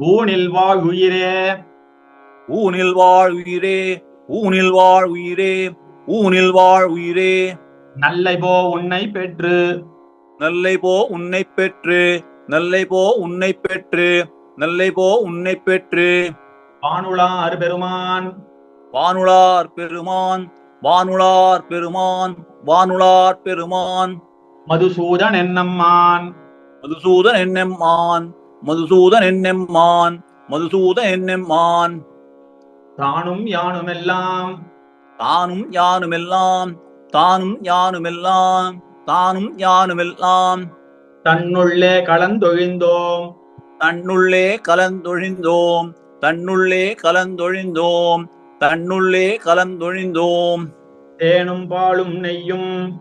ஊனில் வாழ் உயிரே. ஊனில் வாழ் உயிரே ஊனில் வாழ் உயிரே ஊனில் வாழ் உயிரே. நல்லை போ உன்னை பெற்று. நல்லை போ உன்னை பெற்று நல்லை போ உன்னை பெற்று நல்லை போ உன்னை பெற்று. வானுளார் பெருமான். வானுளார் பெருமான் வானுளார் பெருமான் வானுளார் பெருமான். மதுசூதன் என்னம்மான். மதுசூதன் என்னெம்மான். மதுசூதன் என்னெம்மான் மதுசூதன் என்னெம்மான் தானும் யானுமெல்லாம். தானும் யானுமெல்லாம் தானும் யானுமெல்லாம் தானும் யானுமெல்லாம். தன்னுள்ளே கலந்தொழிந்தோம். தன்னுள்ளே கலந்தொழிந்தோம் தன்னுள்ளே கலந்தொழிந்தோம் தன்னுள்ளே கலந்தொழிந்தோம். தேனும் பாலும் நெய்யும்.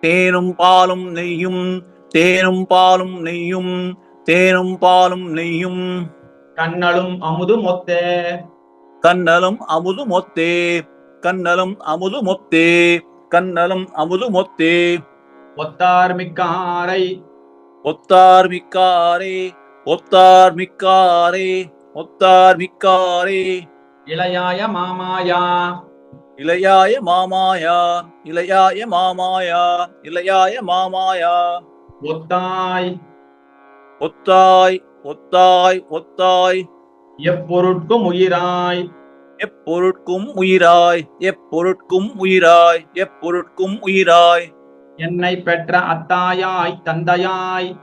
தேனும் பாலும் நெய்யும் தேனும் பாலும் நெய்யும் தேனும் பாலும் நெய்யும். கண்ணலும் அமுது மொத்தே கண்ணலும் அமுது மொத்தே கண்ணலும் அமுது மொத்தே கண்ணலும் அமுது மொத்தே ஒத்தார் மிக்காரை. ஒத்தார் மிக்காரே. ஒத்தார் மிக்காரே. ஒத்தார் மிக்காரே. இளையாய மாமாயா. இளையாய மாமாயா. இளையாய மாமாயா. இளையாய மாமாயா. ஒத்தாய். ஒத்தாய் ஒத்தாய் ஒத்தாய். எப்பொருட்கும் உயிராய். எப்பொருட்கும் உயிராய் எப்பொருட்கும் உயிராய் எப்பொருட்கும் உயிராய். என்னை பெற்ற அத்தாயாய் தந்தையாய்.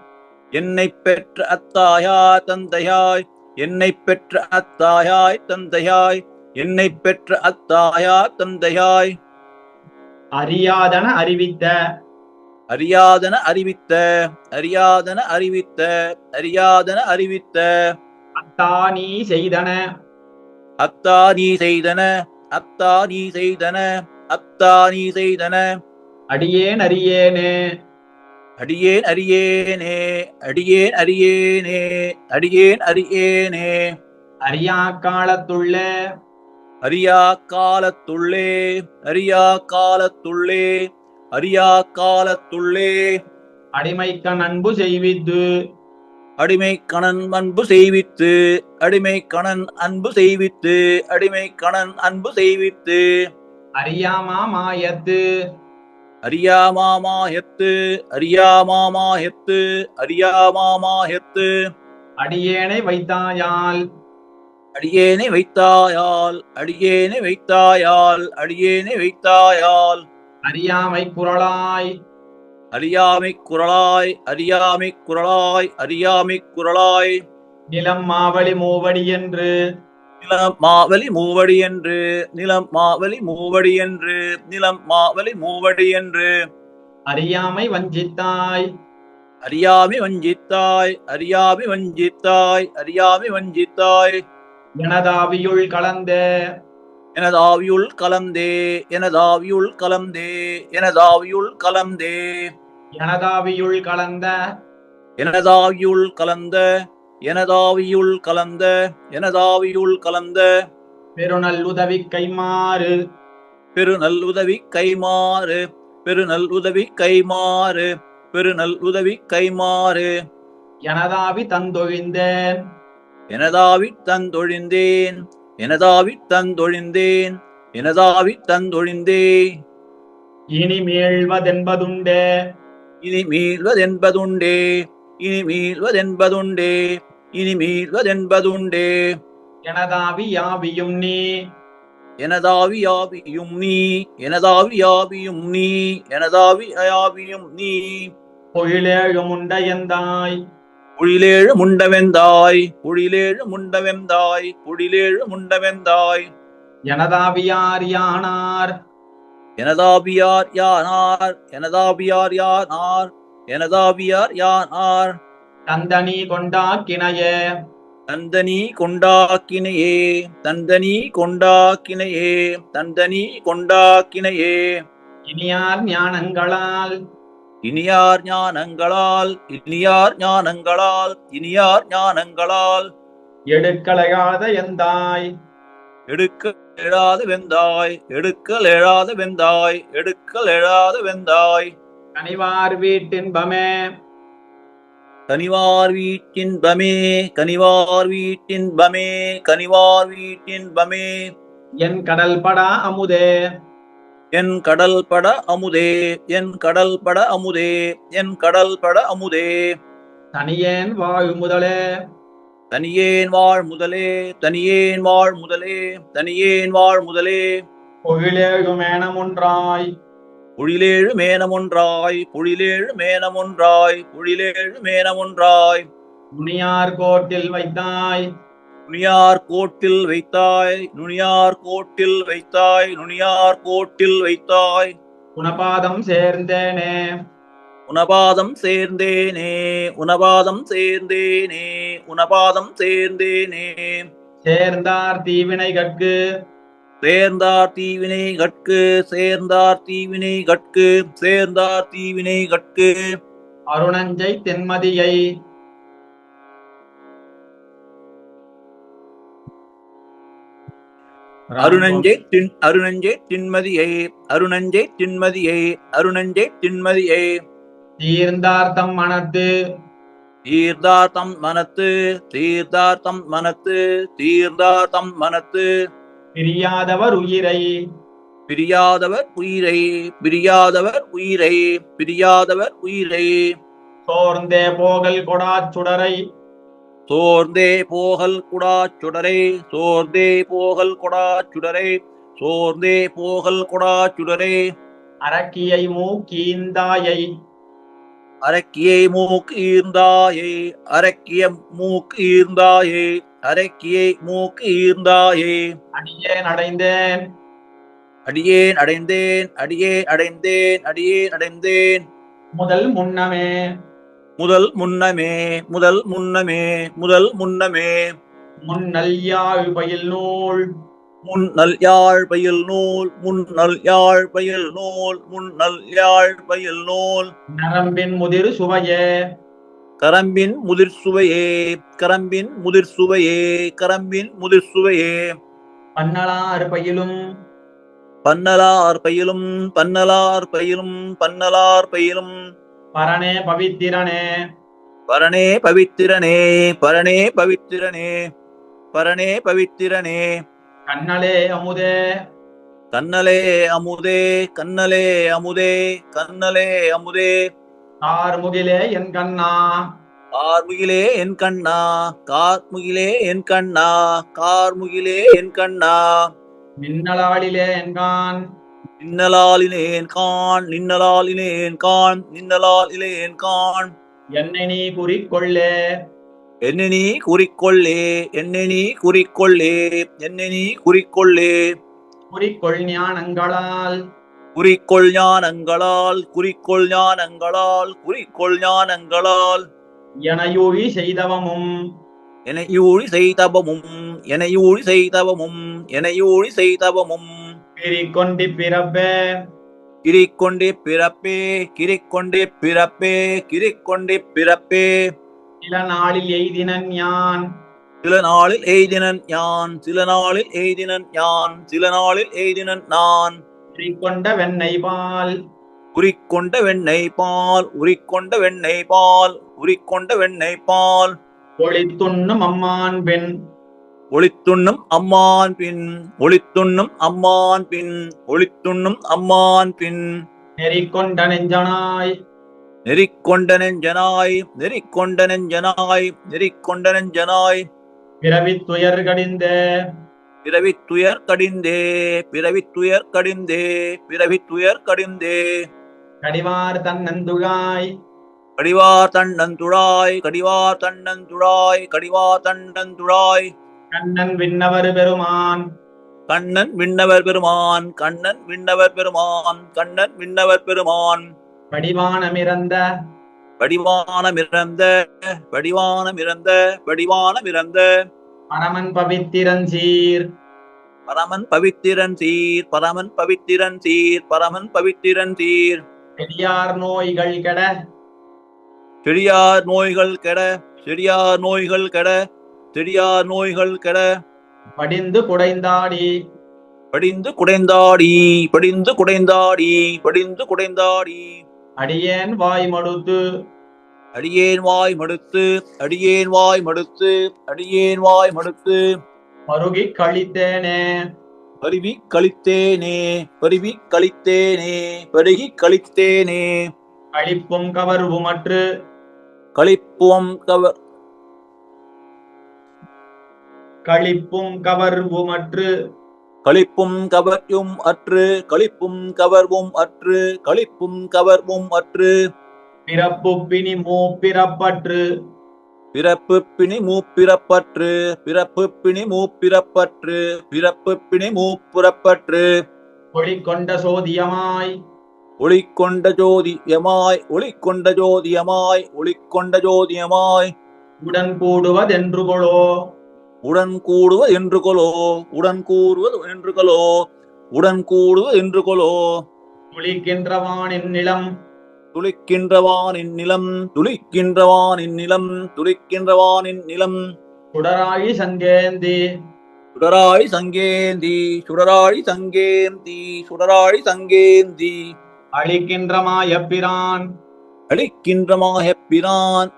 என்னை பெற்ற அத்தாயாய் தந்தையாய். என்னை பெற்ற அத்தாயாய் தந்தையாய். என்னை பெற்ற அத்தாயாய் தந்தையாய். அறியாதன அறிவித்த அறியாதன அறிவித்த அறியாதன அறிவித்த அறியாதன அறிவித்த. அத்தா நீ செய்தன. அத்தா நீ செய்தன அத்தா நீ செய்தன அத்தா நீ செய்தன. அடியேன் அறியேனே. அடியேன் அறியேனே அடியேன் அறியேனே அடியேன் அறியேனே. அறியா காலத்துள்ள. அறியா காலத்துள்ளே அறியா காலத்துள்ளே. அறியா காலத்துள்ளே. அடிமைக்கண் அன்பு செய்வித்து. அடிமை கணன் அன்பு செய்வித்து. அடிமை கணன் அன்பு செய்வித்து. அடிமை கணன் அன்பு செய்வித்து. அறியாமா மாயத்து அறியாமாமாயத்து அறியாமாமாயத்து அறியாமாமாயத்து அடியேனை வைத்தாயால். அடியேனை வைத்தாயால். அடியேனை வைத்தாயால். அடியேனை வைத்தாயால். அறியாமை குரலாய் அறியாமை குரலாய் அறியாமை குரலாய் அறியாமை குரலாய் நிலம் மாவழி மூவடி என்று. நிலம் மாவலி மூவடி என்று நிலம் மாவலி மூவடி என்று நிலம் மாவலி மூவடி என்று. அறியாமை வஞ்சித்தாய். அறியாமை வஞ்சித்தாய் அறியாமை வஞ்சித்தாய் அறியாமை வஞ்சித்தாய். எனதாவியுள் கலந்த. எனதாவியுள் கலந்தே எனதாவியுள் கலந்தே எனதாவியுள் கலந்தே. எனதாவியுள் கலந்த எனதாவியுள் கலந்த எனதாவியுள் கலந்த எனதாவியுள் கலந்த. பெருநல்லுதவி கைமாறு பெருநல்லுதவி கைமாறு பெருநல்லுதவி கைமாறு பெருநல்லுதவி கைமாறு. எனதாவி தந்தொழிந்தேன் எனதாவி தந்தொழிந்தேன். எனதாவி தந்தொழிந்தேன் எனதாவி தந்தொழிந்தே. இனி மீழ்வதென்பதுண்டே இனி மீள்வதென்பதுண்டே இனி மீள்வதென்பதுண்டே இனி மீள்வதென்பதுண்டே. எனதாவி யாவியும் நீ. எனதாவி யாவியும் நீ எனதாவி யாவியும் நீ எனதாவி யாவியும் நீ. பொழிலேழு முண்டையந்தாய் புழிலேழு முண்டவெந்தாய் புழிலேழு முண்டவெந்தாய் புழிலேழு முண்டவெந்தாய். எனதாவியார் யானார். எனதாபியார் யானார் எனதாபியார் யானார் எனதாபியார் யானார். தந்தனி கொண்டாக்கினையே. தந்தனி கொண்டாக்கினையே தந்தனி கொண்டாக்கினையே தந்தனி கொண்டாக்கினையே. இனியார் ஞானங்களால். இனியார் ஞானங்களால் இனியார் ஞானங்களால் இனியார் ஞானங்களால். எடுக்கலையாத எந்தாய் எடுக்க எழாத வெந்தாய் எடுக்கல் எழாத வெந்தாய் எடுக்கல் எழாத வெந்தாய். கனிவார் வீட்டின்பமே. கனிவார் வீட்டின்பமே கனிவார் வீட்டின்பமே கனிவார் வீட்டின்பமே. என் கடல் படா அமுதே. என் கடல் பட அமுதே என் கடல் பட அமுதே என் கடல் பட அமுதே. தனியேன் வாழ் முதலே. தனியேன் வாழ் முதலே தனியேன் வாழ் முதலே தனியேன் வாழ் முதலே. பொழிலேழு மேனமொன்றாய். பொழிலேழு மேனமொன்றாய் பொழிலேழு மேனமொன்றாய் பொழிலேழு மேனமொன்றாய். முனியார் கோட்டில் வைத்தாய். நுனியார் கோட்டில் வைத்தாய் நுனியார் கோட்டில் வைத்தாய் நுனியார் கோட்டில் வைத்தாய். குணபாதம் சேர்ந்தேனே. உனபாதம் சேர்ந்தேனே உனபாதம் சேர்ந்தேனே உனபாதம் சேர்ந்தேனே. சேர்ந்தார் தீவினை கற்கு சேர்ந்தார் தீவினை கட்கு சேர்ந்தார் தீவினை கட்கு சேர்ந்தார் தீவினை கட்கு. அருணஞ்சை தென்மதியை. அருணஞ்சே தின் அருணஞ்சே தின்மதியை அருணஞ்சே தின்மதியை அருணஞ்சே தின்மதியை. தீர்ந்தார் தம் மனத்து. தீர்ந்தார் தம் மனத்து தீர்ந்தார் தம் மனத்து தீர்ந்தார் தம் மனத்து. பிரியாதவர் உயிரை. பிரியாதவர் உயிரை பிரியாதவர் உயிரை பிரியாதவர் உயிரை. சோர்ந்தே போகல் கொடாச் சுடரை. சோர்ந்தே போகல் குடா சுடரை சோர்ந்தே போகல் குடா சுடரை சோர்ந்தே போகல் குடா சுடரை. அரக்கியை மூக்கீந்தாயை அரக்கியை மூக்கு ஈர்ந்தாயே அரக்கிய மூக்கு ஈர்ந்தாயே அரக்கியை மூக்கு ஈர்ந்தாயே அடியேன் அடைந்தேன் அடியேன் அடைந்தேன் அடியேன் அடைந்தேன் அடியேன் அடைந்தேன் முதல் முன்னமே முதல் முன்னமே முதல் முன்னமே முதல் முன்னமே. முன்னல் யாழ் பயில் நூல். முன்னல் யாழ் பயில் நூல் முன்னல் யாழ் பயில் நூல் முன்னல் யாழ் பயில் நூல். நரம்பின் முதிர் சுவையே. கரம்பின் முதிர் சுவையே கரம்பின் முதிர் சுவையே கரம்பின் முதிர் சுவையே. பன்னலார் பயிலும். பன்னலார் பயிலும் பன்னலார் பயிலும் பன்னலார் பயிலும். பரணே பவித்திரனே. பரணே பவித்திரனே பரணே பவித்திரனே பரணே பவித்திரனே. கண்ணலே அமுதே. கண்ணலே அமுதே கண்ணலே அமுதே கண்ணலே அமுதே. கார்முகிலே என் கண்ணா. கார்முகிலே என் கண்ணா கார்முகிலே என் கண்ணா கார்முகிலே என் கண்ணா. மின்னலாளிலே என்கான் நின்னலாலினேன் கான் நின்னலாலினேன் கான் நின்னலாலினேன் கான் என்னை நீ குறிக்கொள்ளே. என்னை நீ குறிக்கொள்ளே என்னை நீ குறிக்கொள்ளே என்னை நீ குறிக்கொள்ளே. குறிக்கொள் ஞானங்களால். குறிக்கொள் ஞானங்களால் குறிக்கொள் ஞானங்களால் குறிக்கொள் ஞானங்களால். எனையூழி செய்தவமும். எனையூழி செய்தவமும் எனையூழி செய்தவமும் எனையூழி செய்தவமும். பிரிக்கொண்டி பிறப்பே. கிரிக்கொண்டே பிறப்பே கிரிக்கொண்டே பிறப்பே கிரிக்கொண்டே பிறப்பே. சில நாளில் எய்தினன் யான். சில நாளில் எய்தினன் யான் சில நாளில் எய்தினன் யான் சில நாளில் எய்தினன் நான். குறிக்கொண்ட வெண்ணெய் பால். உரிக்கொண்ட வெண்ணெய் பால் உரிக்கொண்ட வெண்ணெய் பால் உரிக்கொண்ட வெண்ணெய் பால். ஒளித்துண்ணும் அம்மான் பெண். ஒளித்துண்ணும் அம்மான் பின். ஒளித்துண்ணும் அம்மான் பின். ஒளித்துண்ணும் அம்மான் பின். நெறிக்கொண்ட நெஞ்சனாய். நெறிக்கொண்ட நெஞ்சனாய். நெறிக்கொண்ட நெஞ்சனாய். நெறிக்கொண்ட நெஞ்சனாய். பிறவித் துயர் கடிந்தே. பிறவித் துயர் கடிந்தே. பிறவித் துயர் கடிந்தே. பிறவித் துயர் கடிந்தே. கடிவார் தன்னந்துழாய். கடிவார் தன்னந்துழாய். கடிவார் தன்னந்துழாய். கடிவார் தன்னந்துழாய். கண்ணன் விண்ணவர் பெருமான். கண்ணன் விண்ணவர் பெருமான் கண்ணன் விண்ணவர் பெருமான் கண்ணன் விண்ணவர் பெருமான். வடிவானமிறந்த. வடிவானமிறந்த வடிவானமிறந்த வடிவானமிறந்த. பரமன் பவித்திரன் சீர் பரமன் பவித்திரன் சீர் பரமன் பவித்திரன் சீர் பரமன் பவித்திரன் சீர் பெரியார் நோய்கள் கெட. செடியார் நோய்கள் கெட செடியார் நோய்கள் கெட. செடியார் நோய்கள் கெட? படிந்து குடைந்தாடி. படிந்து குடைந்தாடி படிந்து குடைந்தாடி படிந்து குடைந்தாடி. அடியேன் வாய் மடுத்து. அடியேன் வாய் மடுத்து அடியேன் வாய் மடுத்து அடியேன் வாய் மடுத்து. பருகி கழித்தேனே. பருவி கழித்தேனே பருவி கழித்தேனே பருகி கழித்தேனே. களிப்பும் கவர்வுமற்று. களிப்புவம் கவர் களிப்பும் கவர்வுமற்று களிப்பும் கவர்யும் அற்று களிப்பும் கவர்வும் அற்று களிப்பும் கவர்வும் அற்று. பிறப்பு பிணி மூப்பிறப்பற்று பிறப்பு பிணி மூப்பிறப்பற்று பிறப்பு பிணி மூப்பிறப்பற்று பிறப்பு பிணி மூப்புறப்பற்று ஒளிக்கொண்ட சோதியமாய். ஒளிக்கொண்ட ஜோதியமாய் ஒளிக்கொண்ட ஜோதியமாய் ஒளிக்கொண்ட ஜோதியமாய். உடன் கூடுவதென்று கொளோ. உடன் கூடுவது என்று கொலோ உடன் கூறுவது என்று கொலோ உடன் கூடுவது என்று கொலோ. துளிக்கின்றவானின் நிலம். துளிக்கின்றவானின் நிலம் துளிக்கின்றவானின் நிலம் துளிக்கின்றவானின் நிலம். சுடராழி சங்கேந்தி. சுடராழி சங்கேந்தி சுடராழி சங்கேந்தி சுடராழி சங்கேந்தி. அழிக்கின்றமாய பிரான்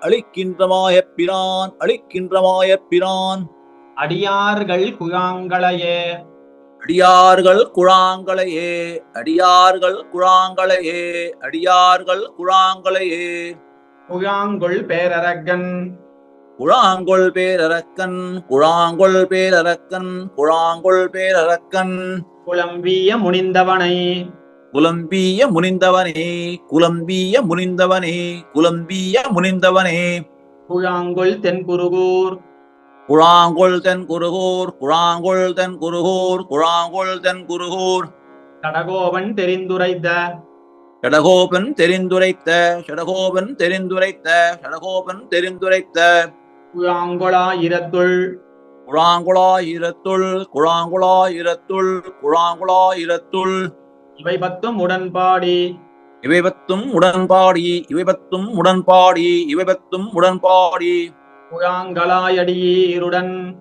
அழிக்கின்றமாயப் பிரான் அடியார்கள் குழாங்களையே. அடியார்கள் குழாங்களையே அடியார்கள் குழாங்களையே அடியார்கள் குழாங்களையே. குழாங்குள் பேரரக்கன். குழாங்கொள் பேரரக்கன் குழாங்கொள் பேரரக்கன் குழாங்கொள் பேரரக்கன். குழம்பிய முனிந்தவனை. குலம்பிய முனிந்தவனே குலம்பிய முனிந்தவனே குலம்பிய முனிந்தவனே. குழாங்குள் தென்குருகூர் குழாங்கொள் தென் குருகூர் குழாங்கொள் தென் குருகூர் குழாங்கொள் தென் குருகூர் கடகோவன் தெரிந்துரைத்த. ஷடகோபன் தெரிந்துரைத்த ஷடகோபன் தெரிந்துரைத்த ஷடகோபன் தெரிந்துரைத்த. குழாங்குழாயிரத்துள் குழாங்குழாயிரத்துள் குழாங்குழாயிரத்துள் குழாங்குழாயிரத்துள் இவை பத்தும் உடன்பாடி. இவை பத்தும் உடன்பாடி இவை பத்தும் உடன்பாடி இவை பத்தும் உடன்பாடி. குழாங்களாயடியீருடன்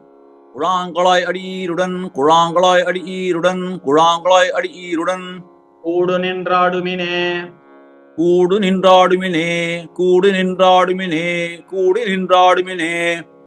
குழாங்களாய் அடியீருடன் குழாங்களாய் அடியீருடன் குழாங்களாய் அடியீருடன். கூடு நின்றாடுமினே. கூடு நின்றாடுமினே கூடு நின்றாடுமினே கூடு நின்றாடுமினே.